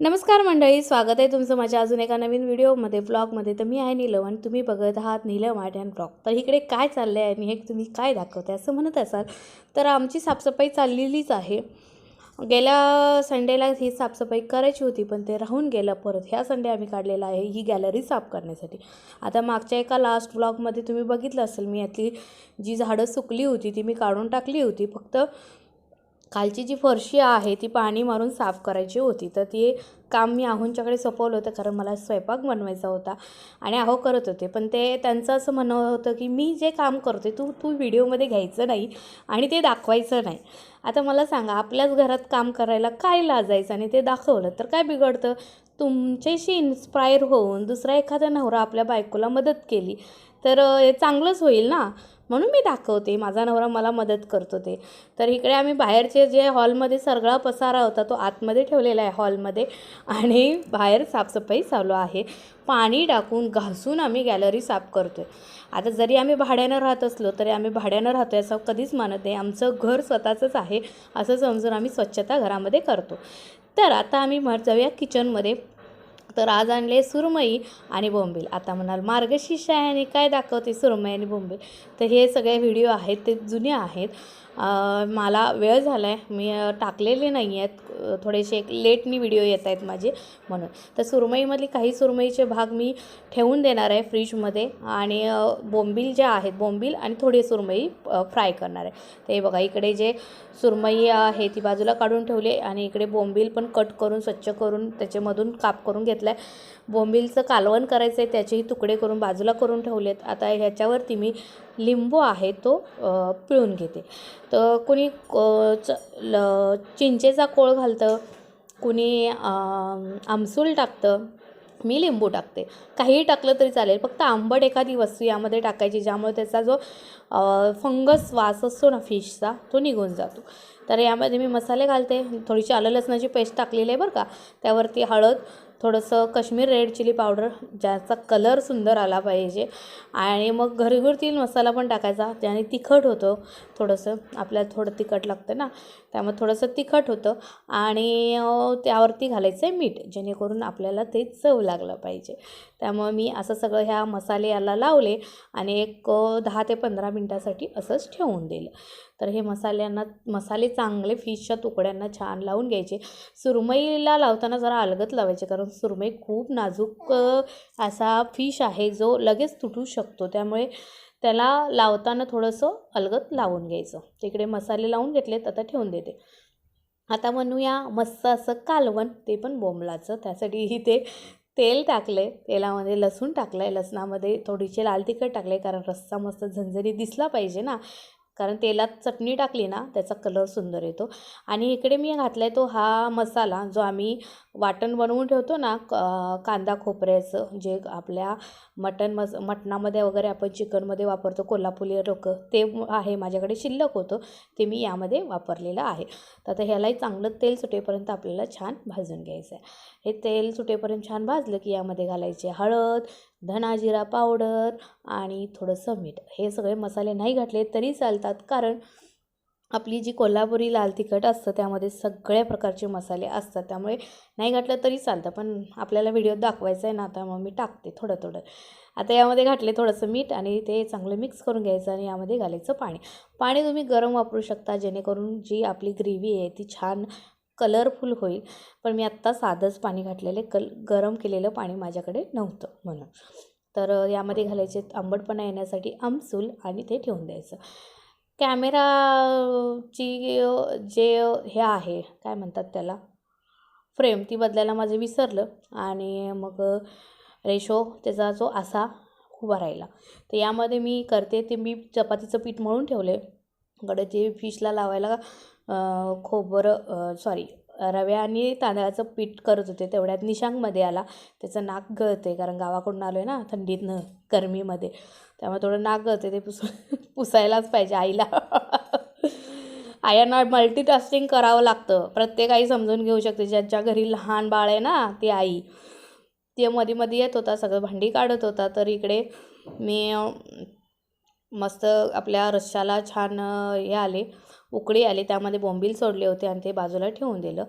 नमस्कार मंडळी स्वागत आहे तुमचं माझ्या अजून एका नवीन व्हिडिओमध्ये ब्लॉगमध्ये. तर मी आहे नीलम आणि तुम्ही बघत आहात नीलम आर्ट अँड ब्लॉग. तर इकडे काय चाललं आहे आणि हे तुम्ही काय दाखवताय असं म्हणत असाल तर आमची साफसफाई चाललेलीच आहे. गेल्या संडेला ही साफसफाई करायची होती पण ते राहून गेलं परत. ह्या संडे आम्ही काढलेला आहे ही गॅलरी साफ करण्यासाठी. आता मागच्या एका लास्ट ब्लॉगमध्ये तुम्ही बघितलं असेल मी यातली जी झाडं सुकली होती ती मी काढून टाकली होती. फक्त खालची जी फरशी आहे ती पाणी मारून साफ करायची होती. तर ते काम मी आहोंच्याकडे सोपवलं होतं कारण मला स्वयंपाक बनवायचा होता आणि आहो करत होते. पण ते त्यांचं असं म्हणणं होतं की मी जे काम करते तू तू व्हिडिओमध्ये घ्यायचं नाही आणि ते दाखवायचं नाही. आता मला सांगा आपल्याच घरात काम करायला काय लाजायचं आणि ते दाखवलं तर काय बिघडतं? तुमच्याशी इन्स्पायर होऊन दुसरा एखादा नवरा आपल्या बायकोला मदत केली. तर हे चांगलंच होईल ना? म्हणून मी दाखवते. माझा नवरा मला मदत करतो ते. तर इकडे आम्ही बाहेरचे जे हॉलमध्ये सगळा पसारा होता तो आतमध्ये ठेवलेला आहे हॉलमध्ये. आणि बाहेर साफसफाई चालू आहे. पाणी टाकून घासून आम्ही गॅलरी साफ करतो आता जरी आम्ही भाड्यानं राहत असलो तरी आम्ही भाड्यानं राहतो असं कधीच मानत नाही. आमचं घर स्वतःचंच आहे असं समजून आम्ही स्वच्छता घरामध्ये करतो. तर आता आम्ही मर जाऊया किचनमध्ये. तर आज आणले सुरमई आणि बोंबील. आता म्हणाल मार्गशीर्ष आहे आणि काय दाखवते सुरमई आणि बोंबील? तर हे सगळे व्हिडिओ आहेत ते जुने आहेत. मला वेळ झाला आहे मी टाकलेले नाही आहेत थोडेसे एक लेटनी व्हिडिओ येत आहेत माझे म्हणून. तर सुरमईमधली काही सुरमईचे भाग मी ठेवून देणार आहे फ्रीजमध्ये आणि बोंबील जे आहेत बोंबील आणि थोडी सुरमई फ्राय करणार आहे. ते बघा इकडे जे सुरमई आहे ती बाजूला काढून ठेवले आणि इकडे बोंबील पण कट करून स्वच्छ करून त्याच्यामधून काप करून घेतला आहे बोंबीलचं कालवण करायचं आहे त्याचेही तुकडे करून बाजूला करून ठेवलेत. आता ह्याच्यावरती मी लिंबू आहे तो पिळून घेते. तर कोणी च ल चिंचेचा कोळ घालतं कुणी आमसूल टाकतं मी लिंबू टाकते. काहीही टाकलं तरी चालेल फक्त आंबट एखादी वस्तू यामध्ये टाकायची ज्यामुळे त्याचा जो फंगस वास असतो ना फिशचा तो निघून जातो. तर यामध्ये मी मसाले घालते. थोडीशी आलं लसणाची पेस्ट टाकलेली आहे बरं का. त्यावरती हळद थोडंसं काश्मीर रेड चिली पावडर ज्याचा कलर सुंदर आला पाहिजे. आणि मग घरगुती मसाला पण टाकायचा त्याने तिखट होतं. थोडंसं आपल्याला थोडं तिखट लागतं ना त्यामुळे थोडंसं तिखट होतं. आणि त्यावरती घालायचं आहे मीठ जेणेकरून आपल्याला ते चव लागलं पाहिजे. त्यामुळे मी असं सगळं ह्या मसाले याला लावले. आणि एक दहा ते पंधरा मिनिट मिनटासाठी असंच ठेवून दिलं. तर हे मसाल्यांना मसाले चांगले फिशच्या तुकड्यांना छान लावून घ्यायचे. सुरमईला लावताना जरा अलगत लावायचे कारण सुरमई खूप नाजूक असा फिश आहे जो लगेच तुटू शकतो. त्यामुळे त्याला लावताना थोडंसं अलगत लावून घ्यायचं. तिकडे मसाले लावून घेतलेत आता ठेवून देते. आता म्हणूया मस्त असं कालवण ते पण बोंबलाचं. त्यासाठी इथे तेल टाकले तेलामध्ये लसूण टाकलं आहे लसणामध्ये थोडीशी लाल तिखट टाकले कारण रस्सा मस्त झणझणीत दिसला पाहिजे ना. कारण तेलात चटणी टाकली ना त्याचा कलर सुंदर येतो. आणि इकडे मी घातला आहे तो हा मसाला जो आम्ही वाटण बनवून ठेवतो ना क- कांदा खोबऱ्याचं जे आपल्या मटन मस मटणामध्ये वगैरे आपण चिकनमध्ये वापरतो कोल्हापुरी लोकं ते आहे माझ्याकडे शिल्लक होतं ते मी यामध्ये वापरलेलं आहे. तर आता ह्यालाही चांगलं तेल सुटेपर्यंत आपल्याला छान भाजून घ्यायचं आहे हे तेल सुटेपर्यंत छान भाजलं की यामध्ये घालायचे हळद धना जिरा पावडर आणि थोडंसं मीठ. हे सगळे मसाले नाही घातले तरी चालतात कारण आपली जी कोल्हापुरी लाल तिखट असतं त्यामध्ये सगळ्या प्रकारचे मसाले असतात. त्यामुळे नाही घातलं तरी चालतं. पण आपल्याला व्हिडिओ दाखवायचा आहे ना आता मग मी टाकते थोडं थोडं. आता यामध्ये घातले थोडंसं मीठ आणि ते चांगलं मिक्स करून घ्यायचं आणि यामध्ये घालायचं पाणी. पाणी तुम्ही गरम वापरू शकता जेणेकरून जी आपली ग्रेव्ही आहे ती छान कलरफुल होईल. पण मी आत्ता साधंच पाणी घातलेले कल गरम केलेलं पाणी माझ्याकडे नव्हतं म्हणून. तर यामध्ये घालायचे आंबटपणा येण्यासाठी आमसूल आणि ते ठेवून द्यायचं. कॅमेराची जे हे आहे काय म्हणतात त्याला? फ्रेम ती बदलायला माझं विसरलं. आणि मग रेशो त्याचा जो असा उभा राहिला. तर यामध्ये मी करते ते मी चपातीचं पीठ मळून ठेवले कडे जे फिशला लावायला खोबरं सॉरी रव्या आणि तांदळाचं पीठ करत होते. तेवढ्यात निशांगमध्ये आला. त्याचं नाक गळते कारण गावाकडून आलो आहे ना थंडीतनं गरमीमध्ये. त्यामुळे थोडं नाक गळते ते पुस पुसायलाच पाहिजे आईला. आयांना मल्टीटास्किंग करावं लागतं. प्रत्येक आई समजून घेऊ शकते. ज्यांच्या घरी लहान बाळ आहे ना ती आई. ते मध्ये मध्ये येत होता सगळं भांडी काढत होता. तर इकडे मी मस्त आपल्या रश्श्याला छान हे आले. उकळी आले त्यामध्ये बोंबील सोडले होते आणि ते बाजूला ठेवून दिलं.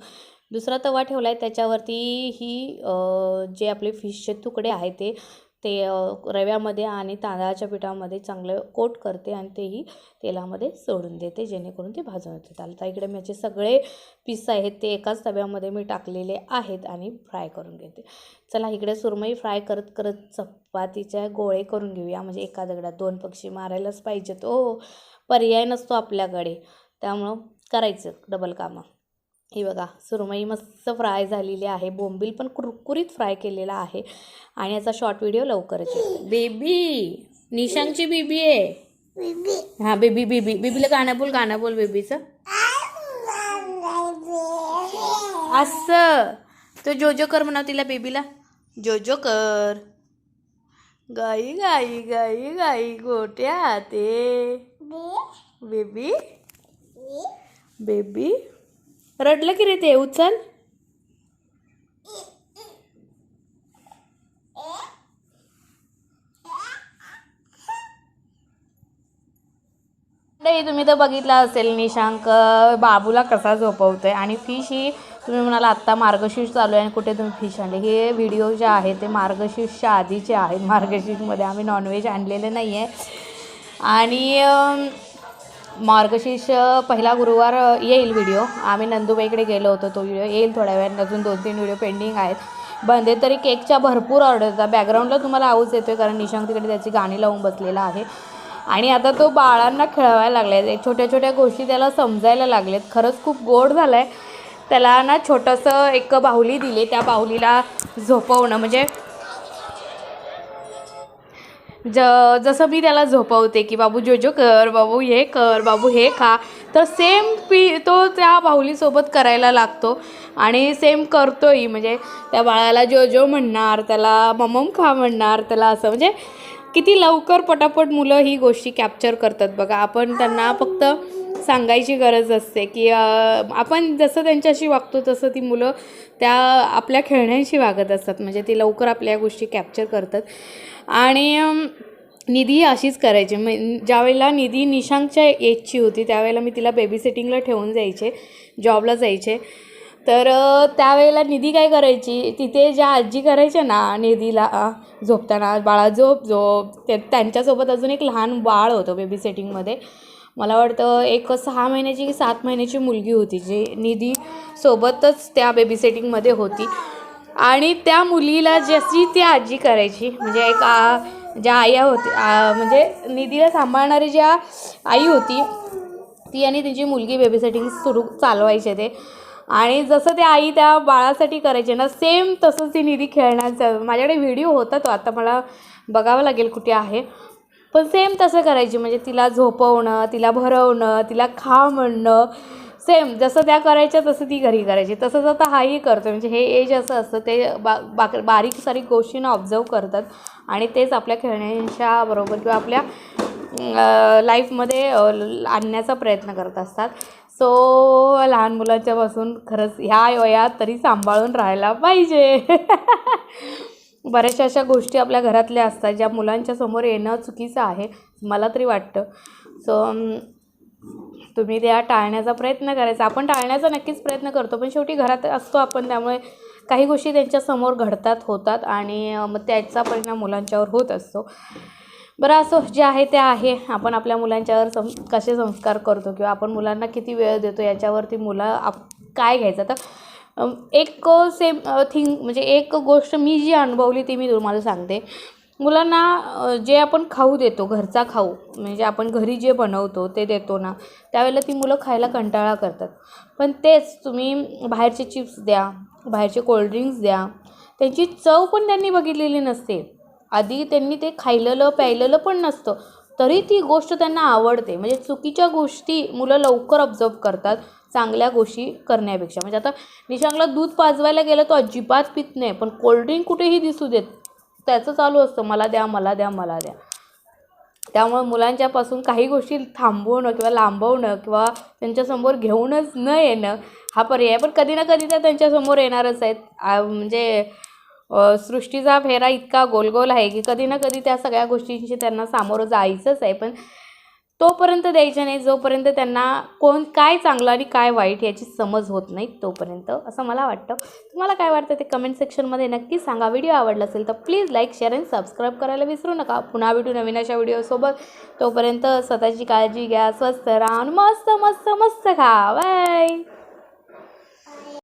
दुसरा तवा ठेवला आहे त्याच्यावरती ही जे आपले फिशचे तुकडे आहेत ते ते रव्यामध्ये आणि तांदळाच्या पिठामध्ये चांगलं कोट करते आणि तेही तेलामध्ये सोडून देते जेणेकरून ते भाजून येते. आता इकडे माझे सगळे पीस आहेत ते एकाच तव्यामध्ये मी टाकलेले आहेत आणि फ्राय करून घेते. चला इकडे सुरमई फ्राय करत करत चपातीच्या गोळे करून घेऊया. म्हणजे एका दगडात दोन पक्षी मारायलाच पाहिजेत ओ पर्याय नसतो आपल्याकडे. त्यामुळं करायचं डबल कामं. ही बघा सुरमई मस्त फ्राय झालेली आहे. बोंबील पण कुरकुरीत फ्राय केलेला आहे. आणि याचा शॉर्ट व्हिडिओ लवकरच येतो. बेबी निशांची बेबी आहे. हां बेबी बेबी. बेबीला गाणं बोल गाणं बोल बेबीचं. असं. तो जोजो कर म्हणा तिला बेबीला. जोजो कर. गाई गाई गाई गाई गोट्या ते. बेबी. बेबी. रडलं की रे ते उचल. नाही तुम्ही तर बघितलं असेल निशांक बाबूला कसा झोपवतो आहे आणि फिश ही तुम्ही म्हणाला आत्ता मार्गशीर्ष चालू आहे आणि कुठे तुम्ही फिश आणले? हे व्हिडिओ जे आहे ते मार्गशीर्षच्या आधीचे आहेत. मार्गशीर्षमध्ये आम्ही नॉनव्हेज आणलेले नाही आहे आणि मार्गशीर्ष पहिला गुरुवार येईल व्हिडिओ आम्ही नंदुबाईकडे गेलो होतो. तो व्हिडिओ येईल थोड्या वेळात अजून दोन तीन व्हिडिओ पेंडिंग आहेत. बंदे तरी केकच्या भरपूर ऑर्डर होता. बॅकग्राऊंडला तुम्हाला आवाज येतोय कारण निशांक तिकडे त्याची गाणी लावून बसलेला आहे. आणि आता तो बाळांना खेळवायला लागला आहे छोट्या छोट्या गोष्टी त्याला समजायला लागलेत. खरंच खूप गोड झालं आहे त्याला ना छोटंसं एक बाहुली दिली. त्या बाहुलीला झोपवणं. म्हणजे ज जसं मी त्याला झोपवते की बाबू जोजो कर बाबू हे कर बाबू हे खा तर सेम पी तो त्या बाहुलीसोबत करायला लागतो. आणि सेम करतोही म्हणजे त्या बाळाला जोजो म्हणणार त्याला ममम खा म्हणणार त्याला असं म्हणजे किती लवकर पटापट मुलं ही गोष्टी कॅप्चर करतात बघा. आपण त्यांना फक्त सांगायची गरज असते की आपण जसं त्यांच्याशी वागतो तसं ती मुलं त्या आपल्या खेळण्यांशी वागत असतात. म्हणजे ती लवकर आपल्या गोष्टी कॅप्चर करतात. आणि निधी अशीच करायची. म ज्यावेळेला निधी निशांकच्या एजची होती त्यावेळेला मी तिला बेबी सिटिंगला ठेवून जायचे जॉबला जायचे. तर त्यावेळेला निधी काय करायची? तिथे ज्या आजी करायच्या ना निधीला झोपताना बाळा झोप झोप ते त्यांच्यासोबत अजून एक लहान बाळ होतं बेबी सेटिंगमध्ये मला वाटतं एक सहा महिन्याची की सात महिन्याची मुलगी होती जी निधी सोबतच त्या बेबी सेटिंगमध्ये होती. आणि त्या मुलीला जशी ती आजी करायची म्हणजे एक आ, ज्या आया होती म्हणजे निधीला सांभाळणारी ज्या आई होती ती आणि तिची मुलगी बेबी सेटिंग सुरू चालवायचे ते. आणि जसं ते आई त्या बाळासाठी करायचे ना सेम तसंच ती निधी खेळण्याचं माझ्याकडे व्हिडिओ होता तो आता मला बघावं लागेल कुठे आहे. पण सेम तसं करायची. म्हणजे तिला झोपवणं तिला भरवणं तिला खा म्हणणं सेम जसं त्या करायच्या तसं ती घरी करायची. तसंच आता हाही करतो म्हणजे हे एज असं असतं ते बा बाक बारीक सारीक गोष्टींना ऑब्झर्व करतात. आणि तेच आपल्या खेळण्यांच्या बरोबर किंवा आपल्या लाईफमध्ये आणण्याचा प्रयत्न करत असतात. सो लहान मुलांच्यापासून खरंच ह्या वयात तरी सांभाळून राहायला पाहिजे. बऱ्याचशा अशा गोष्टी आपल्या घरातल्या असतात ज्या मुलांच्या समोर येणं चुकीचं आहे मला तरी वाटतं. सो तुम्ही त्या टाळण्याचा प्रयत्न करायचा. आपण टाळण्याचा नक्कीच प्रयत्न करतो पण शेवटी घरात असतो आपण त्यामुळे काही गोष्टी त्यांच्यासमोर घडतात होतात आणि मग त्याचा परिणाम मुलांच्यावर होत असतो. बरं असो जे आहे ते आहे. आपण आपल्या मुलांच्यावर सं कसे संस्कार करतो किंवा आपण मुलांना किती वेळ देतो याच्यावरती मुलं आप काय घ्यायचं? तर एक सेम थिंग म्हणजे एक गोष्ट मी जी अनुभवली ती मी तुम्हाला सांगते. मुलांना जे आपण खाऊ देतो घरचा खाऊ म्हणजे आपण घरी जे बनवतो ते देतो ना त्यावेळेला ती मुलं खायला कंटाळा करतात. पण तेच तुम्ही बाहेरचे चिप्स द्या बाहेरचे कोल्ड्रिंक्स द्या त्यांची चव पण त्यांनी बघितलेली नसते. आधी त्यांनी ते खाल्लेलं प्यायलेलं पण नसतं. तरी ती गोष्ट त्यांना आवडते. म्हणजे चुकीच्या गोष्टी मुलं लवकर ऑब्झर्व करतात. चांगल्या गोष्टी करण्यापेक्षा. म्हणजे आता निशांगला दूध पाजवायला गेलं तो अजिबात पित नाही पण कोल्ड्रिंक कुठेही दिसू देत. त्याचं चालू असतं मला द्या मला द्या मला द्या. त्यामुळे मुलांच्यापासून काही गोष्टी थांबवणं किंवा लांबवणं किंवा त्यांच्यासमोर घेऊनच न येणं हा पर्याय. पण कधी ना कधी त्या त्यांच्यासमोर येणारच आहेत. म्हणजे सृष्टीचा फेरा इतका गोलगोल आहे की कधी ना कधी त्या सगळ्या गोष्टींशी त्यांना सामोरं जायचंच आहे. पण तोपर्यंत द्यायच्या नाही जोपर्यंत त्यांना कोण काय चांगलं आणि काय वाईट याची समज होत नाही तोपर्यंत असं मला वाटतं. तुम्हाला काय वाटतं ते कमेंट सेक्शनमध्ये नक्की सांगा. व्हिडिओ आवडला असेल तर प्लीज लाईक शेअर आणि सबस्क्राईब करायला विसरू नका. पुन्हा भेटू नवीन अशा व्हिडिओसोबत तोपर्यंत स्वतःची काळजी घ्या स्वस्त राहा मस्त मस्त मस्त खा. बाय